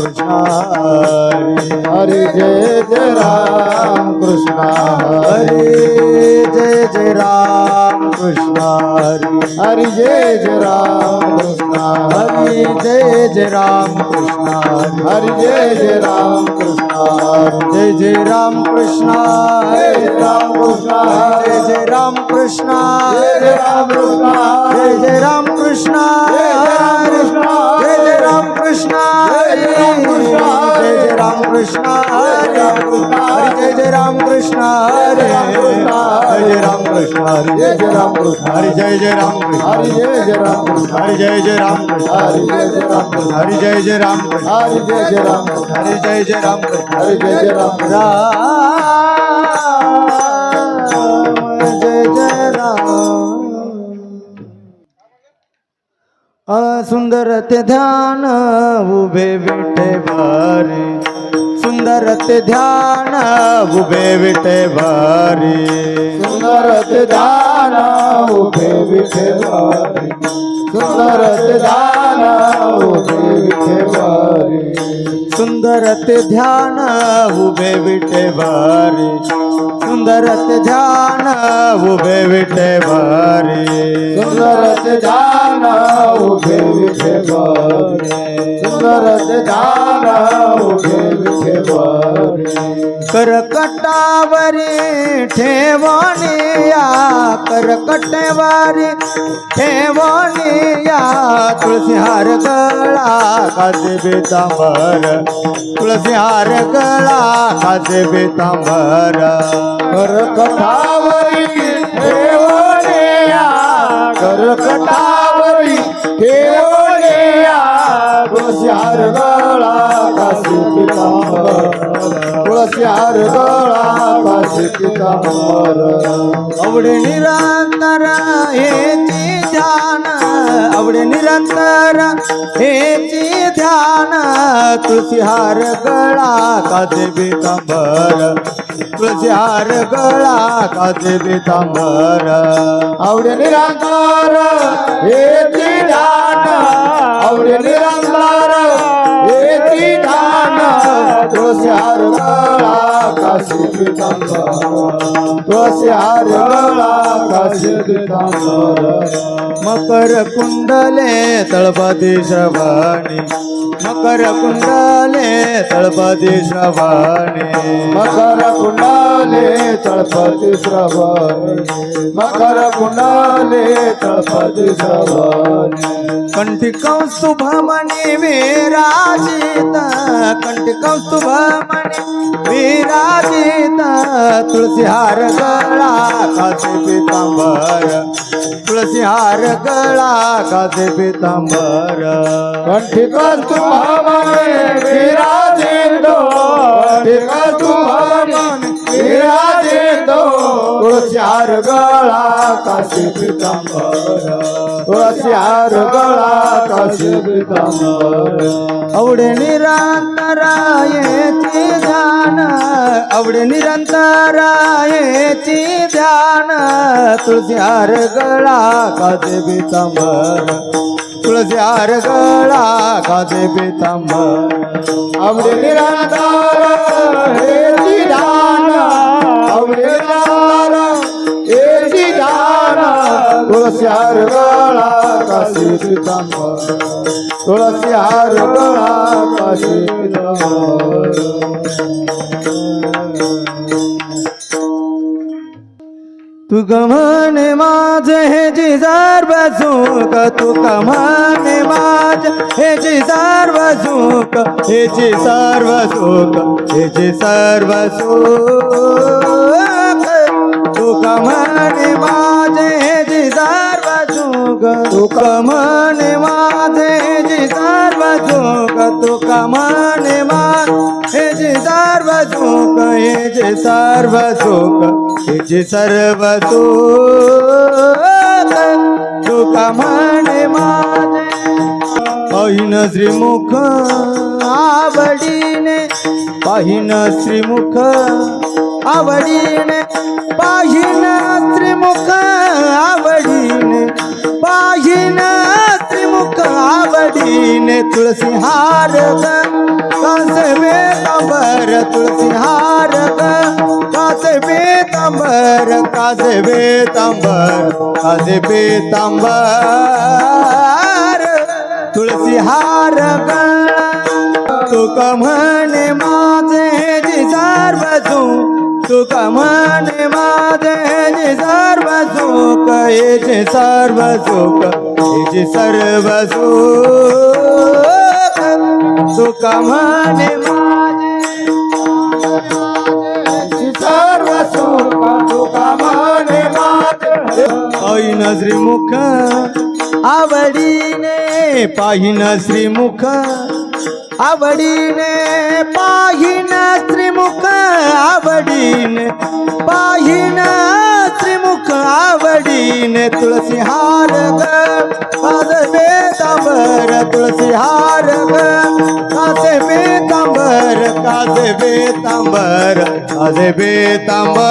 कृष्ण हरे हरि जय जय राम कृष्णा हरे जय जय राम कृष्ण हरे हरि जय जय राम कृष्णा हरि जय जय राम कृष्णा हरे हरि जय जय राम कृष्णा जय जय राम कृष्ण हरे राम कृष्णा जय जय राम कृष्ण जय जय राम कृष्णा जय जय राम कृष्ण हरे Krishna Ram Krishna Jai Ram Krishna Jai Ram Krishna Jai Jai Ram Krishna Jai Ram Krishna Jai Ram Krishna Jai Jai Ram Krishna Jai Jai Ram Krishna Jai Jai Ram Krishna Jai Jai Ram Krishna Jai Jai Ram Krishna Jai Jai Ram Krishna Jai Jai Ram Krishna Jai Jai Ram Krishna Jai Jai Ram Krishna सुंदर ते ध्यान उभे विठे भारी. सुंदर ते ध्यान उभे विठे भारी. सुंदर ते दान उभे विठे वारी सुंदर ते दान उभे विठे वारी सुंदर ते ध्यान उभे विठे भारी. सुंदर ते ध्यान उभे विठे भारी. सुंदर ते दाना उभे विठे बरे सुंदरत करकटावरी ठेवणिया करकटेवारी ठेवणिया तुळसीहार गळा काचे बेतांबर तुळसीहार गळा काचे बेतांबर करकटावरी ठेवणिया करकटा पार गळा पाशिकिता आवडे निरंतर हेची ध्यान आवडे निरंतर हेची ध्यान तुझी हार गळा का देवी कंबर. हार गळा का देवी तांबर आवडे निरंतर हे Bye. पितांबर मकर कुंडले तळपदी श्रवणी. मकर कुंडले तळपदी श्रवणी. मकर कुंडाले तळपती श्रवणी. मकर कुंडाले तळपती श्रवणी. कंठी कौस्तुभमणि विराजित कंठी कौस्तुभमणि विराजित तुळसी हार गळा खाते पितांबर. तुळसीहार गळा खाते पितांबर. कंठिकल दो दो हार गळा काशी पितांबर तुळसी गळा काशी पितांबर आवडे निरंतरायेची ध्यान आवडे निरंतरायेची ध्यान. तुळशी गळा काशी पितांबर तुळशी गळा काचे पितांबर आवडे निराधार हे दान आवडे तुळसी हार गळा काशी पितांबर तुळसी हार गळा काशी पितांबर तू गमने माझे हे जिजार सर्व सुख तू कमाने माझ हे जिजार सर्व सुख हे जी सर्व सुख हे जी सर्व सुख तू कमाने जोग तू कमाने माझे जी सर्व जोग तू कमाने माझे जी सर्व जोग हे जे सर्व जोग हे जे सर्व जोग सुख म्हणे माझे. पाहिन श्रीमुख आवडीने पाहिन श्रीमुख आवडीने पाहिन आवडीने तुळसी हार ग कासे बेतांबर तुळसी हार ग कासे बेतांबर कासे बेतांबर कासे तुळसी हार तुका म्हणे माझे जिजार बसू सुख तुका माझे जी सर्व सुख हे जे सर्व सुख हे जे सर्व सुख तुका म्हणे माझे. सर्व सुख तुका म्हणे माझे. पाहिन श्रीमुख आवडीने पाहिन श्रीमुख आवडीने पाहिन श्रीमुख आवडीने पाहिन श्रीमुख आवडीने तुळसी हार ग. काज बेतांबर तुळसी हार ग. कासे बेतांबर कासे बेतांबर कासे बेतांबर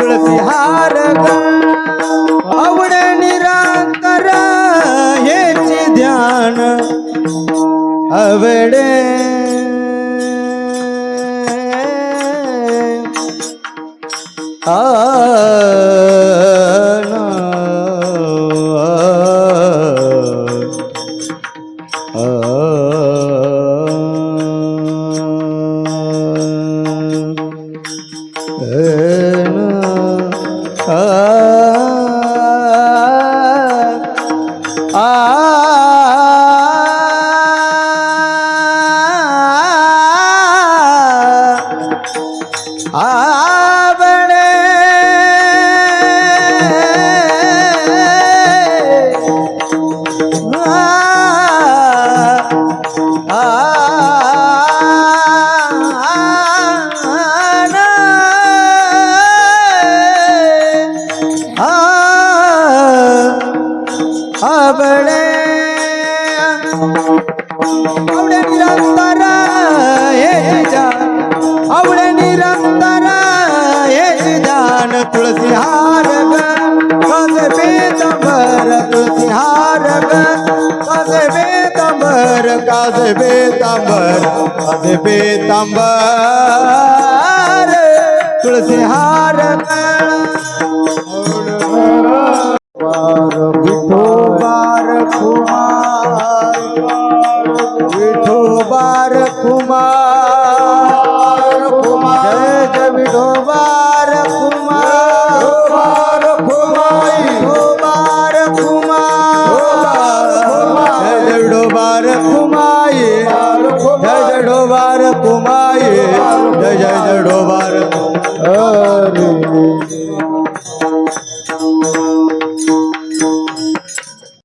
तुळसी हार ग. आवडे निरांतर हेची ध्यान आवडे Ah uh -huh. बेतंबर कस बेतंबर तुळसी हार